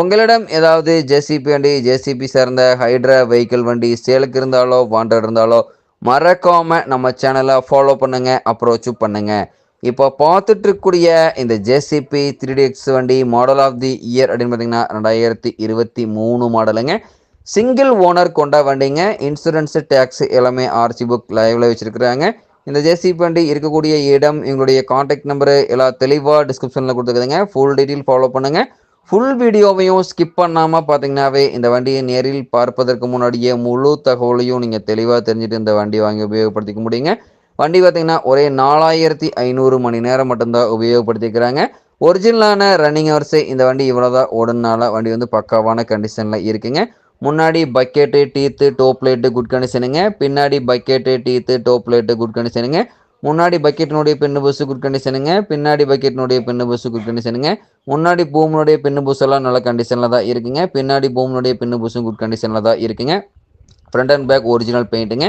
உங்களிடம் ஏதாவது ஜேசிபி வண்டி ஜேசிபி சார்ந்த ஹைட்ரா வெஹிக்கிள் வண்டி சேலுக்கு இருந்தாலோ வாண்டட் இருந்தாலோ மறக்காம நம்ம சேனலை ஃபாலோ பண்ணுங்க அப்ரோச்சு பண்ணுங்க. இப்போ பார்த்துட்டு இருக்கக்கூடிய இந்த ஜேசிபி த்ரீ எக்ஸ் வண்டி மாடல் ஆஃப் தி இயர் அப்படின்னு பார்த்தீங்கன்னா ரெண்டாயிரத்தி இருபத்தி மூணு மாடலுங்க சிங்கிள் ஓனர் கொண்ட வண்டிங்க. இன்சூரன்ஸ் டேக்ஸ் எல்லாமே ஆர்சி புக் லைவ்ல வச்சிருக்கிறாங்க. இந்த ஜேசிபி வண்டி இருக்கக்கூடிய இடம் எங்களுடைய காண்டாக்ட் நம்பரு எல்லா தெளிவாக டிஸ்கிரிப்ஷனில் கொடுத்துருக்குதுங்க. ஃபுல் டீட்டெயில் ஃபாலோ பண்ணுங்கள் ஃபுல் வீடியோவையும் ஸ்கிப் பண்ணாமல் பார்த்தீங்கன்னாவே இந்த வண்டியை நேரில் பார்ப்பதற்கு முன்னாடியே முழு தகவலையும் நீங்கள் தெளிவாக தெரிஞ்சுட்டு இந்த வண்டி வாங்கி உபயோகப்படுத்திக்க முடியுங்க. வண்டி பார்த்தீங்கன்னா ஒரே நாலாயிரத்தி ஐநூறு மணி நேரம் மட்டும்தான் உபயோகப்படுத்திக்கிறாங்க. ஒரிஜினலான ரன்னிங் ஹவர்ஸே இந்த வண்டி இவ்வளோதான் ஓடுனால வண்டி வந்து பக்காவான கண்டிஷனில் இருக்குங்க. முன்னாடி bucket teeth top light good கண்டிஷனுங்க பின்னாடி bucket teeth top light good கண்டிஷனுங்க முன்னாடி பக்கெட்டினுடைய பெண்ணு பூசு குட் கண்டிஷனுங்க பின்னாடி பக்கெட்டினுடைய பெண்ணு பூசு குட் கண்டிஷனுங்க முன்னாடி பூமினுடைய பெண்ணு பூசெல்லாம் நல்ல கண்டிஷனில் தான் இருக்குங்க. பின்னாடி பூமினுடைய பெண்ணு பூசும் குட் கண்டிஷனில் தான் இருக்குங்க. ஃப்ரண்ட் அண்ட் பேக் ஒரிஜினல் பெயிண்ட்டுங்க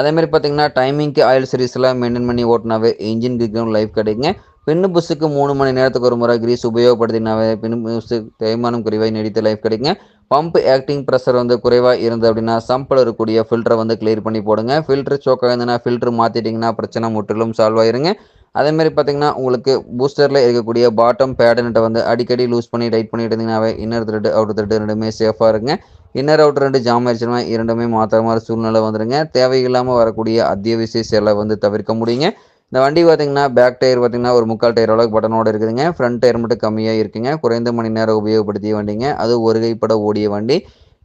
அதேமாதிரி பார்த்தீங்கன்னா டைமிங்க்கு ஆயில் சர்வீஸ்லாம் மெயின்டைன் பண்ணி ஓட்டினாவே இன்ஜின் கிரிக்கும் லைஃப் கிடைக்குங்க. பெண்ணு புஸ்ஸுக்கு மூணு மணி நேரத்துக்கு ஒரு முறை கிரீஸ் உபயோகப்படுத்தினாவே பெண்ணு புஸ்ஸு தேய்மானம் குறைவாக நீடித்த லைஃப் கிடைக்குங்க. பம்ப் ஆக்டிங் ப்ரெஷர் வந்து குறைவாக இருந்து அப்படின்னா சம்பில் இருக்கக்கூடிய ஃபில்டரை வந்து கிளியர் பண்ணி போடுங்க. ஃபில்டர் சோக்காக இருந்ததுன்னா ஃபில்டர் மாற்றிட்டிங்கன்னா பிரச்சனை முற்றிலும் சால்வ் ஆயிருங்க. அதேமாதிரி பார்த்தீங்கன்னா உங்களுக்கு பூஸ்டரில் இருக்கக்கூடிய பாட்டம் பேடனட்டை வந்து அடிக்கடி லூஸ் பண்ணி டைட் பண்ணிட்டு இருந்தீங்கன்னாவே இன்னர் த்ரெட் அவுட்டர் த்ரெட் ரெண்டுமே சேஃபாக இருங்க. இன்னர் அவுட்டர் ரெண்டு ஜாம் ஆயிடுச்சுன்னா இரண்டுமே மாற்ற மாதிரி சூழ்நிலை வந்துடுங்க தேவையில்லாமல் வரக்கூடிய அத்தியாவசிய செலவை வந்து தவிர்க்க முடியுங்க. இந்த வண்டி பார்த்தீங்கன்னா பேக் டயர் பார்த்தீங்கன்னா ஒரு முக்கால் டயர் அளவுக்கு பட்டனோடு இருக்குதுங்க. ஃப்ரண்ட் டயர் மட்டும் கம்மியாக இருக்குங்க. குறைந்த மணி நேரம் உபயோகப்படுத்திய வண்டிங்க. அது ஒரு கைப்பட ஓடிய வண்டி.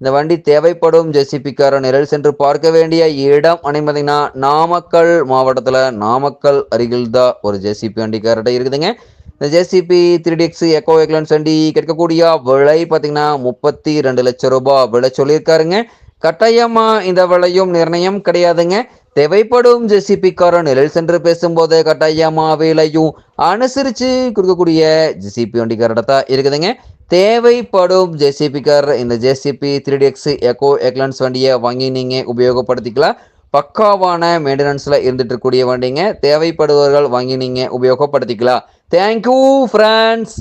இந்த வண்டி தேவைப்படும் ஜெசிபிக்கார நிரல் சென்று பார்க்க வேண்டிய இடம் பார்த்தீங்கன்னா நாமக்கல் மாவட்டத்தில் நாமக்கல் அருகில் தான் ஒரு ஜெசிபி வண்டிக்கார்ட்ட இருக்குதுங்க. இந்த JCB three DX eco excellence வண்டி கிடைக்கக்கூடிய விலை பார்த்தீங்கன்னா முப்பத்தி ரெண்டு லட்சம் ரூபாய் விலை சொல்லியிருக்காருங்க. கட்டாயமாக இந்த விலையும் நிர்ணயம் கிடையாதுங்க. தேவைப்படும் ஜெசிபிக்காரன் நிழல் சென்று பேசும்போது கட்டாயமா விலையும் அனுசரித்து கொடுக்கக்கூடிய ஜெசிபி வண்டிக்காரட தான் இருக்குதுங்க. தேவைப்படும் ஜெசிபிக்கார் இந்த JCB three D X eco excellence வண்டியை வாங்கி நீங்கள் உபயோகப்படுத்திக்கலாம். பக்காவான மெயின்டெனன்ஸில் இருந்துட்டு இருக்கக்கூடிய வண்டிங்க. தேவைப்படுபவர்கள் வாங்கி நீங்கள் உபயோகப்படுத்திக்கலாம். Thank you friends